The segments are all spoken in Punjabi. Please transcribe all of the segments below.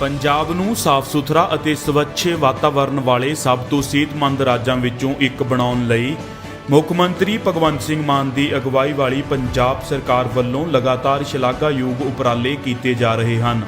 ਪੰਜਾਬ ਨੂੰ ਸਾਫ਼ ਸੁਥਰਾ ਅਤੇ ਸਵੱਛ ਵਾਤਾਵਰਣ ਵਾਲੇ ਸਭ ਤੋਂ ਸਿਹਤਮੰਦ ਰਾਜਾਂ ਵਿੱਚੋਂ ਇੱਕ ਬਣਾਉਣ ਲਈ ਮੁੱਖ ਮੰਤਰੀ ਭਗਵੰਤ ਸਿੰਘ ਮਾਨ ਦੀ ਅਗਵਾਈ ਵਾਲੀ ਪੰਜਾਬ ਸਰਕਾਰ ਵੱਲੋਂ ਲਗਾਤਾਰ ਸ਼ਲਾਘਾਯੋਗ ਉਪਰਾਲੇ ਕੀਤੇ ਜਾ ਰਹੇ ਹਨ।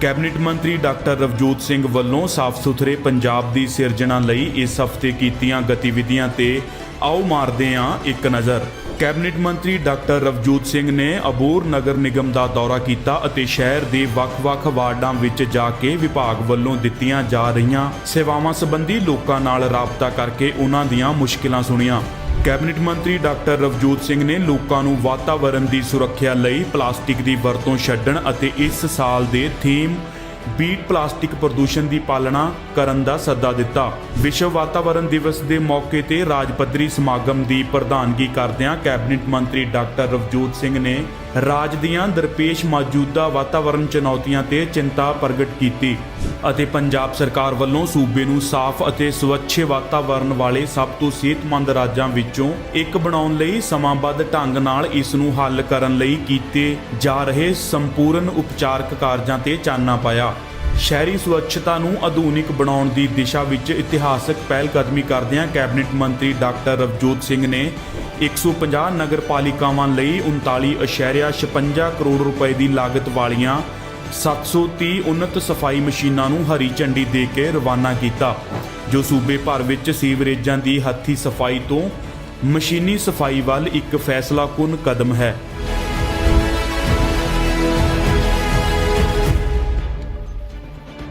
ਕੈਬਨਿਟ ਮੰਤਰੀ ਡਾਕਟਰ ਰਵਜੋਤ ਸਿੰਘ ਵੱਲੋਂ ਸਾਫ਼ ਸੁਥਰੇ ਪੰਜਾਬ ਦੀ ਸਿਰਜਣਾ ਲਈ ਇਸ ਹਫ਼ਤੇ ਕੀਤੀਆਂ ਗਤੀਵਿਧੀਆਂ ਤੇ ਆਓ ਮਾਰਦੇ ਹਾਂ ਇੱਕ ਨਜ਼ਰ। ਕੈਬਨਿਟ ਮੰਤਰੀ ਡਾਕਟਰ ਰਵਜੋਤ ਸਿੰਘ ਨੇ ਅਬੋਰ ਨਗਰ ਨਿਗਮ ਦਾ ਦੌਰਾ ਕੀਤਾ ਅਤੇ ਸ਼ਹਿਰ ਦੇ ਵੱਖ-ਵੱਖ ਵਾਰਡਾਂ ਵਿੱਚ ਜਾ ਕੇ ਵਿਭਾਗ ਵੱਲੋਂ ਦਿੱਤੀਆਂ ਜਾ ਰਹੀਆਂ ਸੇਵਾਵਾਂ ਸੰਬੰਧੀ ਲੋਕਾਂ ਨਾਲ ਰਾਬਤਾ ਕਰਕੇ ਉਹਨਾਂ ਦੀਆਂ ਮੁਸ਼ਕਿਲਾਂ ਸੁਣੀਆਂ। ਕੈਬਨਿਟ ਮੰਤਰੀ ਡਾਕਟਰ ਰਵਜੋਤ ਸਿੰਘ ਨੇ ਲੋਕਾਂ ਨੂੰ ਵਾਤਾਵਰਣ ਦੀ ਸੁਰੱਖਿਆ ਲਈ ਪਲਾਸਟਿਕ ਦੀ ਵਰਤੋਂ ਛੱਡਣ ਅਤੇ ਇਸ ਸਾਲ ਦੇ ਥੀਮ ਬੀਟ ਪਲਾਸਟਿਕ ਪ੍ਰਦੂਸ਼ਣ ਦੀ ਪਾਲਣਾ ਕਰਨ ਦਾ ਸੱਦਾ ਦਿੱਤਾ। ਵਿਸ਼ਵ ਵਾਤਾਵਰਣ ਦਿਵਸ ਦੇ ਮੌਕੇ ਤੇ ਰਾਜ ਪੱਧਰੀ ਸਮਾਗਮ ਦੀ ਪ੍ਰਧਾਨਗੀ ਕਰਦਿਆਂ ਕੈਬਨਿਟ ਮੰਤਰੀ ਡਾਕਟਰ ਰਵਜੋਤ ਸਿੰਘ ਨੇ ਰਾਜ ਦੀਆਂ ਦਰਪੇਸ਼ ਮੌਜੂਦਾ ਵਾਤਾਵਰਣ ਚੁਣੌਤੀਆਂ ਤੇ ਚਿੰਤਾ ਪ੍ਰਗਟ ਕੀਤੀ। ਅਤੇ ਪੰਜਾਬ ਸਰਕਾਰ ਵੱਲੋਂ ਸੂਬੇ ਨੂੰ ਸਾਫ਼ ਅਤੇ ਸਵੱਛ ਵਾਤਾਵਰਣ ਵਾਲੇ ਸਭ ਤੋਂ ਸਿਹਤਮੰਦ ਰਾਜਾਂ ਵਿੱਚੋਂ ਇੱਕ ਬਣਾਉਣ ਲਈ ਸਮਾਂਬੱਧ ਢੰਗ ਨਾਲ ਇਸ ਨੂੰ ਹੱਲ ਕਰਨ ਲਈ ਕੀਤੇ ਜਾ ਰਹੇ ਸੰਪੂਰਨ ਉਪਚਾਰਕ ਕਾਰਜਾਂ ਤੇ ਚਾਨਣਾ ਪਾਇਆ। ਸ਼ਹਿਰੀ ਸੁਰੱਛਤਾ ਨੂੰ ਆਧੁਨਿਕ ਬਣਾਉਣ ਦੀ ਦਿਸ਼ਾ ਵਿੱਚ ਇਤਿਹਾਸਕ ਪਹਿਲਕਦਮੀ ਕਰਦਿਆਂ ਕੈਬਨਿਟ ਮੰਤਰੀ ਡਾਕਟਰ ਰਵਜੋਤ ਸਿੰਘ ਨੇ 150 ਨਗਰਪਾਲਿਕਾਵਾਂ ਲਈ 39.56 ਕਰੋੜ ਰੁਪਏ ਦੀ ਲਾਗਤ ਵਾਲੀਆਂ 730 ਉન્નਤ ਸਫ਼ਾਈ ਮਸ਼ੀਨਾਂ ਨੂੰ ਹਰੀ ਝੰਡੀ ਦੇ ਕੇ ਰਵਾਨਾ ਕੀਤਾ, ਜੋ ਸੂਬੇ ਭਰ ਵਿੱਚ ਸੀਵਰੇਜਾਂ ਦੀ ਹੱਥੀ ਸਫ਼ਾਈ ਤੋਂ ਮਸ਼ੀਨੀ ਸਫ਼ਾਈ ਵੱਲ ਇੱਕ ਫੈਸਲਾਕੁਨ ਕਦਮ ਹੈ।